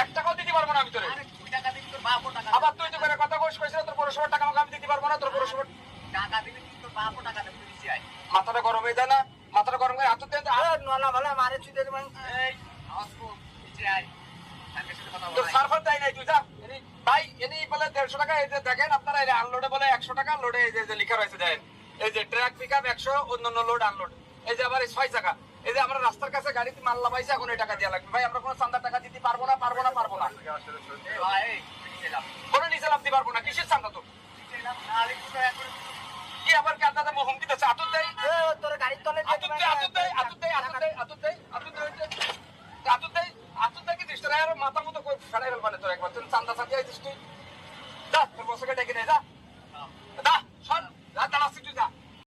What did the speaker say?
এক টাকাও দিতে পারব না আমি তোরে আবার তুই তো করে কথা কোষ কইছিস তোর পৌরসভার টাকা আমি দিতে পারব না তোর পৌরসভার মাথাটা গরম হয়ে যায় না? মাথাটা গরম করে হাত দিয়ে তোর সার্ভার দেয় নাই তুই যা। ভাই এনি বলে দেড়শো টাকা এই যে দেখেন আপনারা আনলোডে বলে একশো টাকা লোডে এই যে- লিখা রয়েছে দেখেন। এই যে ট্রাক পিক আপ একশো অন্যান্য লোড আনলোড এই যে আবার এই ছয় চাকা। এই যে আমরা রাস্তার কাছে গাড়িতে মাল্লা পাইছে এখন এই টাকা দেওয়া লাগবে। ভাই আমরা কোনো চান্দা টাকা দিতে পারব না পারব না পারব না। কোনো নিজে লাভ দিতে পারব না। কিসের চান্দা তো কি আবার কে দাদা আতুর দেয়? তোর গাড়ির তলে আতুর দেয় আতুর দেয় আতুর দেয় আতুর দেয় আতুর দেয় আতুর দেয় আতুর দেয়। আতুর দেয় কি দৃষ্টি আর মাথা মতো ফেলাই ফেলবানে তোর একবার। তুই চান্দা সাথে আইছিস তুই। যা তোর বসে ডেকে যা